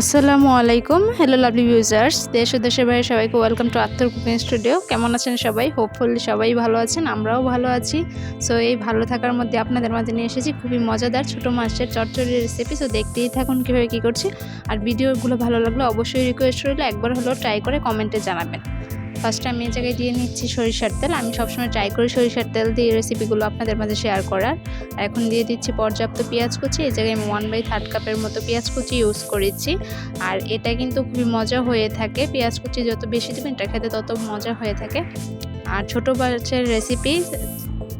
আসসালামু আলাইকুম। Hello lovely users দেশ ও দেশের বাইরে সবাইকে ওয়েলকাম টু আত্মর কুকিং স্টুডিও কেমন আছেন সবাই? হোপফুলি সবাই ভালো আছেন, আমরাও ভালো আছি। সো এই ভালো থাকার মধ্যে আপনাদের মাঝে নিয়ে এসেছি খুবই মজাদার ছোটো মাছের চটচড়ির রেসিপি সো দেখতেই থাকুন কীভাবে কী করছি। আর ভিডিওগুলো ভালো লাগলে অবশ্যই রিকোয়েস্ট রইলে একবার হলেও ট্রাই করে কমেন্টে জানাবেন। ফার্স্টে আমি এই জায়গায় দিয়ে নিচ্ছি সরিষার তেল। আমি সবসময় ট্রাই করি সরিষার তেল দিয়ে রেসিপিগুলো আপনাদের মাঝে শেয়ার করার। এখন দিয়ে দিচ্ছি পর্যাপ্ত পেঁয়াজ কুচি। এই জায়গায় আমি ওয়ান বাই থার্ড কাপের মতো পেঁয়াজ কুচি ইউজ করেছি। আর এটা কিন্তু খুবই মজা হয়ে থাকে। পেঁয়াজ কুচি যত বেশি দেবেন, এটা খেতে তত মজা হয়ে থাকে। আর ছোটো বাচ্চার রেসিপি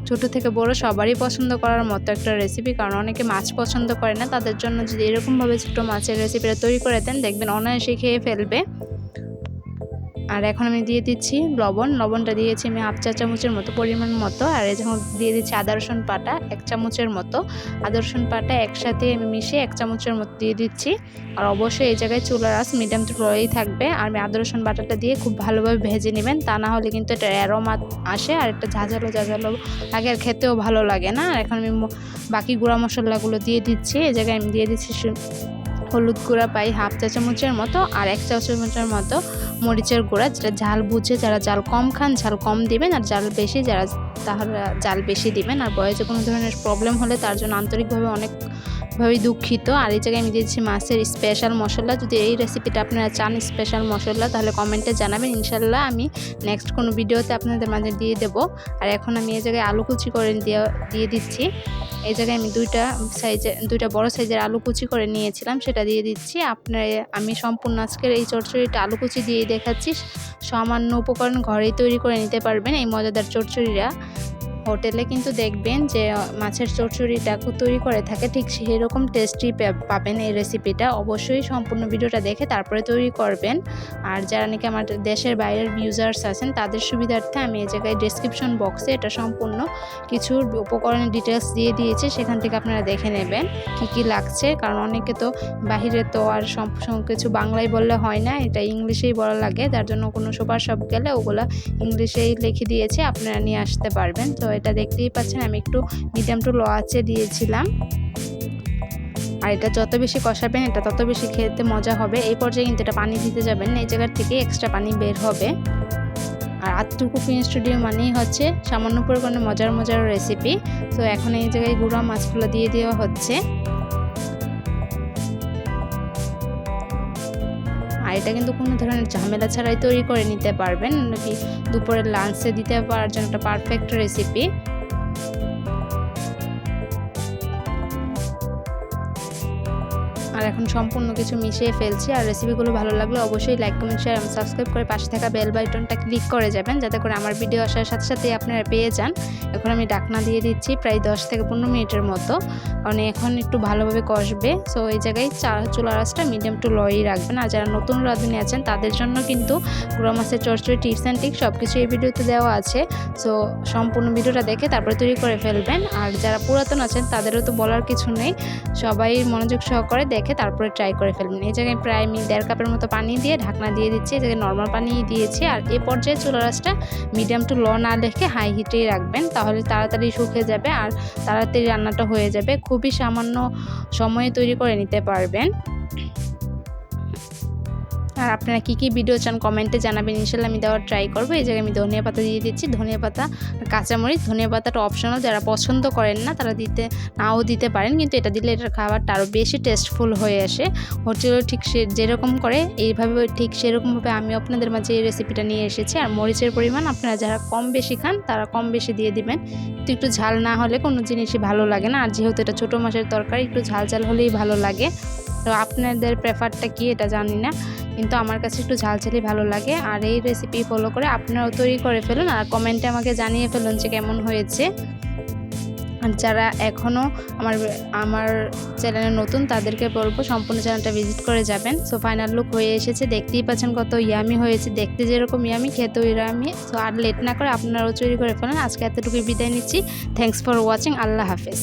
ছোট থেকে বড় সবারই পছন্দ করার মতো একটা রেসিপি কারণ অনেকে মাছ পছন্দ করে না। তাদের জন্য যদি এরকমভাবে ছোটো মাছের রেসিপিটা তৈরি করে দেন, দেখবেন অনায়াসে খেয়ে ফেলবে। আর এখন আমি দিয়ে দিচ্ছি লবণ। লবণটা দিয়েছি আমি হাফ চা চামচের মতো, পরিমাণ মতো। আর এই যখন দিয়ে দিচ্ছি আদা, রসুন পাটা এক চামচের মতো। আদা, রসুন পাটা একসাথে আমি মিশিয়ে এক চামচের মতো দিয়ে দিচ্ছি। আর অবশ্যই এই জায়গায় চুলার আস মিডিয়াম টু লোই থাকবে। আর আমি আদা, রসুন বাটাটা দিয়ে খুব ভালোভাবে ভেজে নেবেন। তা না হলে কিন্তু এটা অ্যারোমা আসে আর একটা ঝাঁঝালো ঝাঁঝালো লাগে আর খেতেও ভালো লাগে না। আর এখন আমি বাকি গুঁড়া মশলাগুলো দিয়ে দিচ্ছি। এই জায়গায় আমি দিয়ে দিচ্ছি হলুদ গুঁড়া পাই, হাফ চা চামচের মতো আর এক চা চামচের মতো মরিচের গুঁড়া, যেটা ঝাল বুঝে, যারা ঝাল কম খান, ঝাল কম দিবেন আর ঝাল বেশি, যারা তাহলে ঝাল বেশি দিবেন। আর বয়সে কোনো ধরনের প্রবলেম হলে তার জন্য আন্তরিকভাবে অনেক ভাবেই দুঃখিত। আর এই জায়গায় আমি দিয়েছি মাছের স্পেশাল মশলা। যদি এই রেসিপিটা আপনারা চান স্পেশাল মশলা, তাহলে কমেন্টে জানাবেন। ইনশাল্লাহ আমি নেক্সট কোনো ভিডিওতে আপনাদের মাঝে দিয়ে দেবো। আর এখন আমি এই জায়গায় আলু কুচি করে দিয়ে দিয়ে দিচ্ছি। এই জায়গায় আমি দুইটা সাইজে দুইটা বড় সাইজের আলু কুচি করে নিয়েছিলাম, সেটা দিয়ে দিচ্ছি। আপনার, আমি সম্পূর্ণ আজকের এই চটচড়িটা আলু কুচি দিয়ে দেখাচ্ছি। সামান্য উপকরণ ঘরেই তৈরি করে নিতে পারবেন এই মজাদার চটচড়িরা। হোটেলে কিন্তু দেখবেন যে মাছের চচ্চড়িটা তৈরি করে থাকে, ঠিক সেরকম টেস্টি পাবেন এই রেসিপিটা অবশ্যই সম্পূর্ণ ভিডিওটা দেখে তারপরে তৈরি করবেন। আর যারা নাকি আমার দেশের বাইরের ইউজার্স আছেন, তাদের সুবিধার্থে আমি এই জায়গায় ডিসক্রিপশন বক্সে এটা সম্পূর্ণ কিছুর উপকরণের ডিটেলস দিয়ে দিয়েছি, সেখান থেকে আপনারা দেখে নেবেন কি কি লাগছে। কারণ অনেকে তো বাহিরে তো আর কিছু বাংলায় বললে হয় না, এটা ইংলিশেই বলা লাগে। যার জন্য কোনো সুপার সব গেলে ওগুলো ইংলিশেই লিখে দিয়েছে, আপনারা নিয়ে আসতে পারবেন। তো এটা দেখতেই পাচ্ছেন, আমি একটু মিডিয়াম টু লো আছে দিয়েছিলাম। আর এটা যত বেশি কষাবেন, এটা তত বেশি খেতে মজা হবে। এই পর্যায়ে কিন্তু এটা পানি দিতে যাবেন, এই জায়গার থেকে এক্সট্রা পানি বের হবে। আর আত্মুর কুকিং স্টুডিও মানেই হচ্ছে সামান্য পরিমাণে মজার মজার রেসিপি তো এখন এই জায়গায় গুঁড়া মাছগুলো দিয়ে দেওয়া হচ্ছে। এটা কিন্তু কোনো ধরনের ঝামেলা ছাড়াই তৈরি করে নিতে পারবেন। দুপুরের লাঞ্চে দিতে পারার জন্য একটা পারফেক্ট রেসিপি আর এখন সম্পূর্ণ কিছু মিশিয়ে ফেলছি। আর রেসিপিগুলো ভালো লাগলে অবশ্যই লাইক কমেন্ট শেয়ার এবং সাবস্ক্রাইব করে পাশে থাকা বেল বাটনটা ক্লিক করে যাবেন, যাতে করে আমার ভিডিও আসার সাথে সাথে আপনারা পেয়ে যান। এখন আমি ডাকনা দিয়ে দিচ্ছি প্রায় দশ থেকে পনেরো মিনিটের মতো। কারণ এখন একটু ভালোভাবে কষবে। সো এই জায়গায় চা, চুলা রাসটা মিডিয়াম টু লই রাখবেন। আর যারা নতুন রাঁধুনি আছেন, তাদের জন্য কিন্তু গুঁড়ো মাছের চরচড়ি টিপস অ্যান্ড টিক সব কিছু এই ভিডিওতে দেওয়া আছে। সো সম্পূর্ণ ভিডিওটা দেখে তারপরে তৈরি করে ফেলবেন। আর যারা পুরাতন আছেন, তাদেরও তো বলার কিছু নেই। সবাই মনোযোগ সহকারে দেখে তারপরে ট্রাই করে ফেলবেন এই জায়গায় প্রায় আমি দেড় কাপের মতো পানি দিয়ে ঢাকনা দিয়ে দিচ্ছি, এই জায়গায় নর্মাল পানি দিয়েছি। আর এ পর্যায়ে চুলা রাসটা মিডিয়াম টু লো না রেখে হাই হিটেই রাখবেন, তাহলে তাড়াতাড়ি শুকে যাবে আর তাড়াতাড়ি রান্নাটা হয়ে যাবে। খুবই সামান্য সময়ে তৈরি করে নিতে পারবেন। আর আপনারা কী কী ভিডিও চান কমেন্টে জানাবেন, ইনশাল্লাহ আমি দেওয়ার ট্রাই করব। এই জায়গায় আমি ধনিয়া পাতা দিয়ে দিচ্ছি, ধনিয়া পাতা কাঁচামরিচ। ধনিয়া পাতাটা অপশনাল যারা পছন্দ করেন না, তারা দিতে, নাও দিতে পারেন, কিন্তু এটা দিলে এটার খাবারটা আরও বেশি টেস্টফুল হয়ে আসে। হোটেলও ঠিক সে, যেরকম করে, এইভাবে ঠিক সেরকমভাবে আমি আপনাদের মাঝে এই রেসিপিটা নিয়ে এসেছি। আর মরিচের পরিমাণ আপনারা যারা কম বেশি খান, তারা কম বেশি দিয়ে দিবেন। কিন্তু একটু ঝাল না হলে কোনো জিনিসই ভালো লাগে না। আর যেহেতু এটা ছোটো মাছের তরকারি, একটু ঝাল ঝাল হলেই ভালো লাগে। তো আপনাদের প্রেফারটা কি এটা জানি না, কিন্তু আমার কাছে একটু ঝাল ঝালই ভালো লাগে। আর এই রেসিপি ফলো করে আপনারাও তৈরি করে ফেলুন আর কমেন্টে আমাকে জানিয়ে ফেলুন যে কেমন হয়েছে। আর যারা এখনও আমার আমার চ্যানেলে নতুন, তাদেরকে বলব সম্পূর্ণ চ্যানেলটা ভিজিট করে যাবেন। সো ফাইনাল লুক হয়ে এসেছে, দেখতেই পাচ্ছেন কত ইয়ামি হয়েছে, দেখতে যেরকম ইয়ামি খেতেও ইয়ামি সো আর লেট না করে আপনারাও তৈরি করে ফেলেন। আজকে এতটুকুই বিদায় নিচ্ছি। থ্যাংকস ফর ওয়াচিং আল্লাহ হাফেজ।